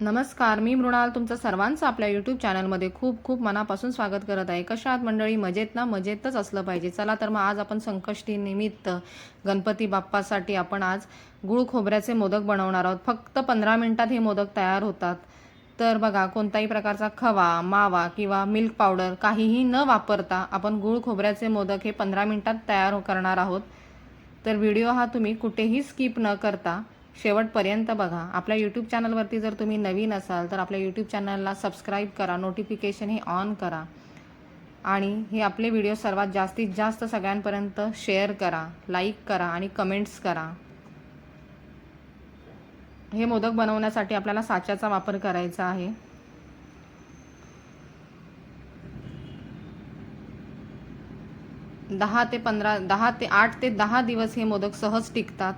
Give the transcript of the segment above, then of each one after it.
नमस्कार मी मृणाल तुमचं सर्वांचं आपल्या यूट्यूब चॅनलमध्ये खूप खूप मनापासून स्वागत करत आहे. कशा आहात मंडळी? मजेत ना? मजेतच असलं पाहिजे. चला तर मग आज आपण संकष्टी निमित्त गणपती बाप्पासाठी आपण आज गुळ खोबऱ्याचे मोदक बनवणार आहोत. फक्त पंधरा मिनटात हे मोदक तयार होतात. तर बघा कोणताही प्रकारचा खवा मावा किंवा मिल्क पावडर काहीही न वापरता आपण गुळ खोबऱ्याचे मोदक हे पंधरा मिनटात तयार करणार आहोत. तर व्हिडिओ हा तुम्ही कुठेही स्किप न करता शेवटपर्यंत बघा. आपल्या यूट्यूब चॅनलवरती जर तुम्ही नवीन असाल तर आपल्या यूट्यूब चॅनलला सबस्क्राईब करा नोटिफिकेशन हे ऑन करा. आणि हे आपले व्हिडिओ सर्वात जास्तीत जास्त सगळ्यांपर्यंत शेअर करा लाईक करा आणि कमेंट्स करा. हे मोदक बनवण्यासाठी आपल्याला साच्याचा वापर करायचा आहे. दहा ते पंधरा दहा ते आठ ते दहा दिवस हे मोदक सहज टिकतात.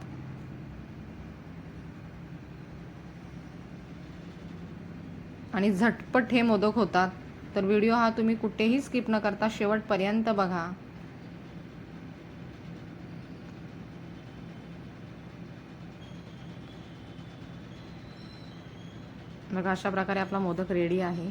आणि झटपट हे मोदक होतात. तर व्हिडिओ हा तुम्ही कुठेही स्किप न करता शेवटपर्यंत बघा. बघा अशा प्रकारे आपला मोदक रेडी आहे.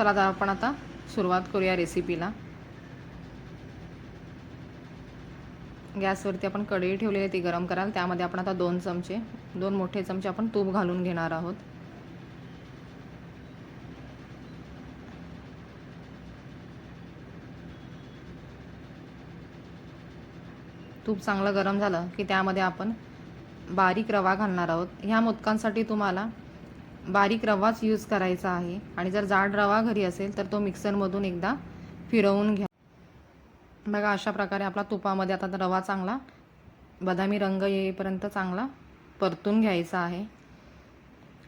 चला तर आपण आता सुरुवात करूया रेसिपीला गॅसवरती आपण कढई ठेवलेली आहे ती गरम कराल. त्यामध्ये आपण आता दोन चमचे दोन मोठे चमचे आपण तूप घालून घेणार आहोत. तूप चांगलं गरम झालं की त्यामध्ये आपण बारीक रवा घालणार आहोत. ह्या मोदकांसाठी तुम्हाला बारीक रवाच यूज करायचा आहे. आणि जर जाड रवा घरी असेल तर तो मिक्सरमधून एकदा फिरवून घ्या. बघा अशा प्रकारे आपला तुपामध्ये आता रवा चांगला बदामी रंग येईपर्यंत चांगला परतून घ्यायचा आहे.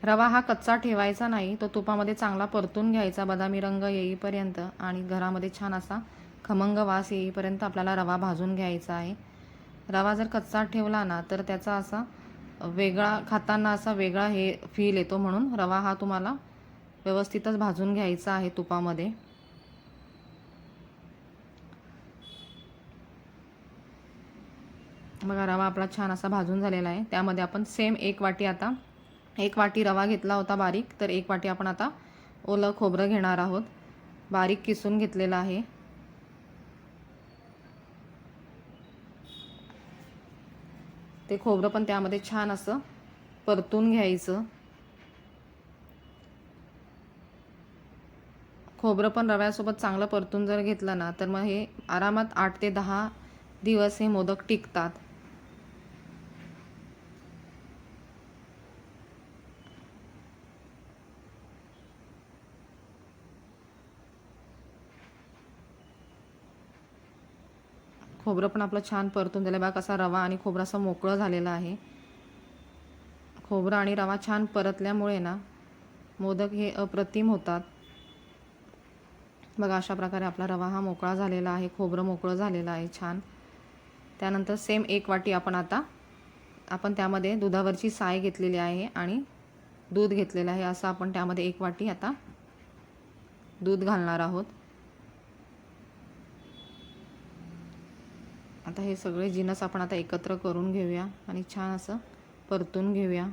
रवा हा कच्चा ठेवायचा नाही तो तुपामध्ये चांगला परतून घ्यायचा बदामी रंग येईपर्यंत. आणि घरामध्ये छान असा खमंग वास येईपर्यंत आपल्याला रवा भाजून घ्यायचा आहे. रवा जर कच्चा ठेवला ना तर त्याचा असा वेगळा खाताना असा वेगळा हे फील येतो म्हणून. रवा हा तुम्हाला व्यवस्थितच भाजून घ्यायचा आहे तुपामध्ये. बघा रवा आपला छान असा भाजून झालेला आहे. त्यामध्ये आपण सेम एक वाटी आता एक वाटी रवा घेतला होता बारीक तर एक वाटी आपण आता ओलं खोबरं घेणार आहोत. बारीक किसून घेतलेलं आहे. ते खोबरं पण त्यामध्ये छान असं परतून घ्यायचं. खोबरं पण रव्यासोबत चांगलं परतून जर घेतलं ना तर मग हे आरामात आठ ते दहा दिवस हे मोदक टिकतात. खोबरं पण आपलं छान परतून दिलं बघा कसा रवा आणि खोबरा असं मोकळं झालेलं आहे. खोबरं आणि रवा छान परतल्यामुळे ना मोदक हे अप्रतिम होतात. बघा अशा प्रकारे आपला रवा हा मोकळा झालेला आहे. खोबरं मोकळं झालेलं आहे छान. त्यानंतर सेम एक वाटी आपण आता आपण त्यामध्ये दुधावरची साय घेतलेली आहे आणि दूध घेतलेलं आहे. असं आपण त्यामध्ये एक वाटी आता दूध घालणार आहोत. आता हे सगळे जिनस आपण आता एकत्र करून घेऊया आणि छान असं परतून घेऊया.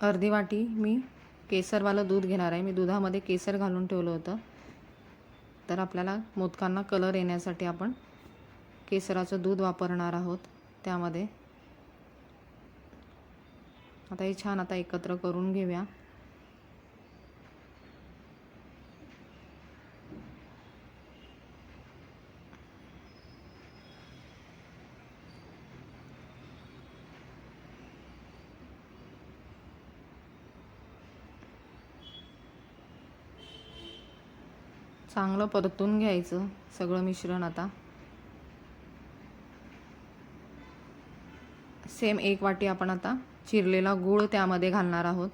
अर्धी वाटी मी केसरवालं दूध घेणार आहे. मी दुधामध्ये केसर घालून ठेवलं होतं. तर आपल्याला मोदकांना कलर येण्यासाठी आपण केसराचं दूध वापरणार आहोत त्यामध्ये. आता हे छान आता एकत्र करून घेऊया. चांगलं परतून घ्यायचं सगळं मिश्रण आता. सेम एक वाटी आपण आता चिरलेला गूळ त्यामध्ये घालणार आहोत.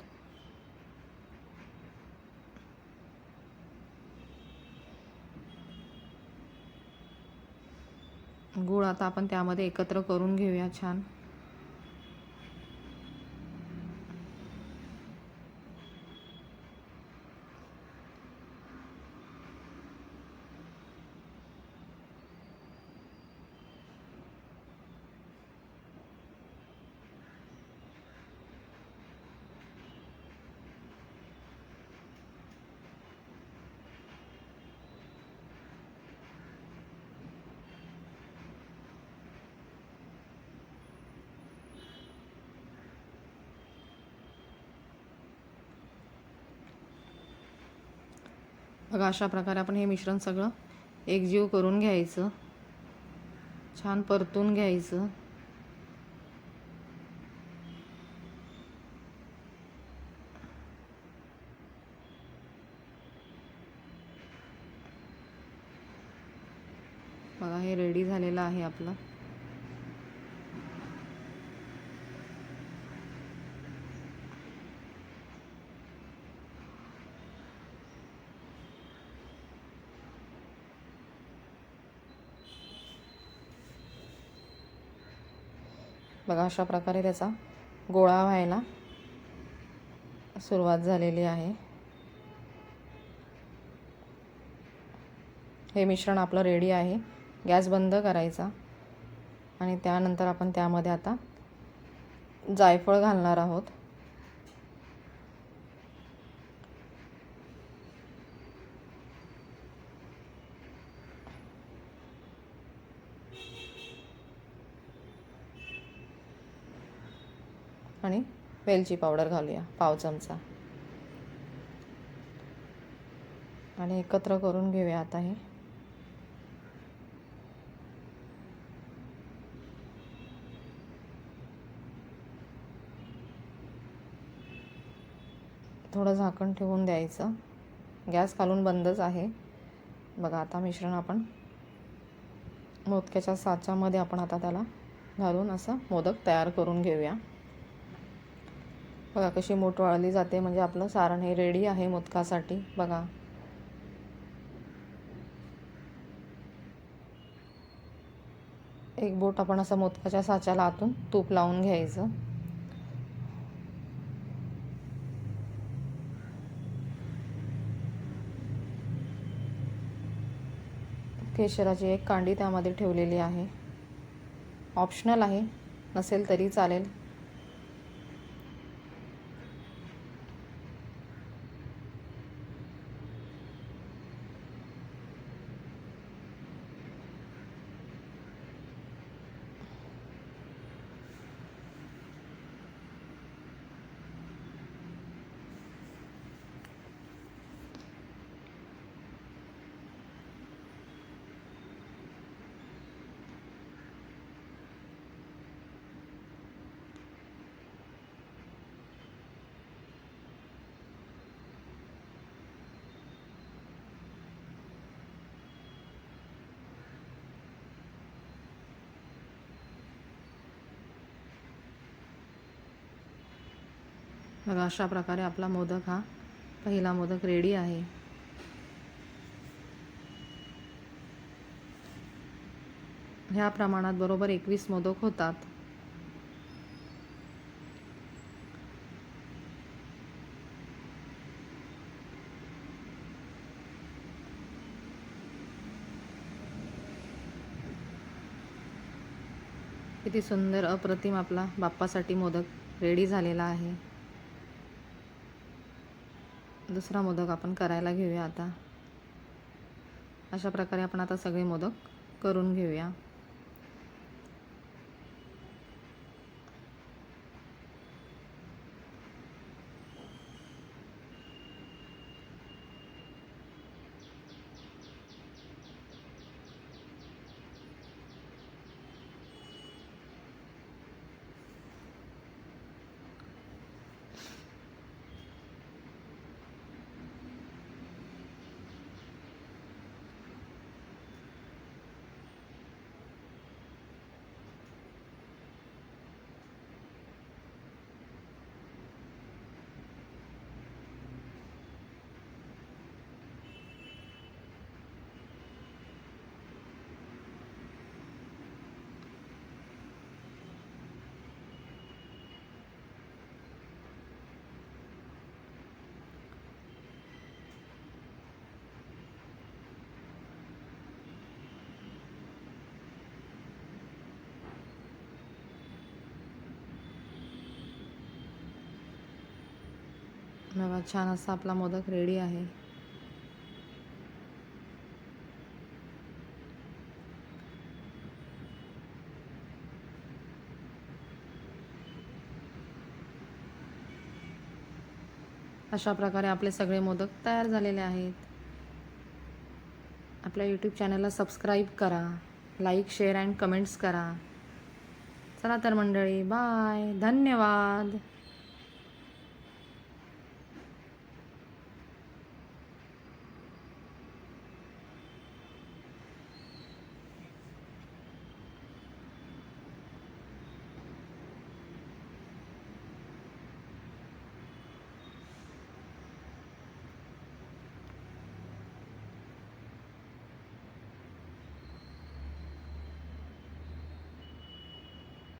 गूळ आता आपण त्यामध्ये एकत्र करून घेऊया छान. बघा अशा प्रकारे आपण हे मिश्रण सगळं एकजीव करून घ्यायचं. छान परतून घ्यायचं. बघा हे रेडी झालेलं आहे आपलं. बघा अशा प्रकारे त्याचा गोळा व्हायला सुरुवात झालेली आहे. हे मिश्रण आपलं रेडी आहे. गॅस बंद करायचा आणि त्यानंतर आपण त्यामध्ये आता जायफळ घालणार आहोत आणि वेलची पावडर घालूया पाव चमचा. आणि एकत्र करून घेऊया आता हे. थोडं झाकण ठेवून द्यायचं. गॅस खालून बंदच आहे. बघा आता मिश्रण आपण मोदक्याच्या साच्यामध्ये आपण आता त्याला घालून असं मोदक तयार करून घेऊया. बघा कशी मूठ वाळली जाते. म्हणजे आपलं सारण हे रेडी आहे मोदकासाठी. बघा. एक बोट आपण असं मोदकाच्या साच्याला आतून तूप लावून घ्यायचं. केशराची एक कांडी त्यामध्ये ठेवलेली आहे. ऑप्शनल आहे. नसेल तरी चालेल. बघा अशा प्रकारे आपला मोदक हा पहिला मोदक रेडी आहे. ह्या प्रमाणात बरोबर एकवीस मोदक होतात. किती सुंदर अप्रतिम आपला बाप्पासाठी मोदक रेडी झालेला आहे. दुसरा मोदक आपण करायला घेऊया आता. अशा प्रकारे आपण आता सगळे मोदक करून घेऊया. बघा छान असा आपला मोदक रेडी आहे. अशा प्रकारे आपले सगळे मोदक तयार झालेले आहेत. आपल्या यूट्यूब चॅनलला सबस्क्राईब करा लाईक शेअर अँड कमेंट्स करा. चला तर मंडळी बाय धन्यवाद.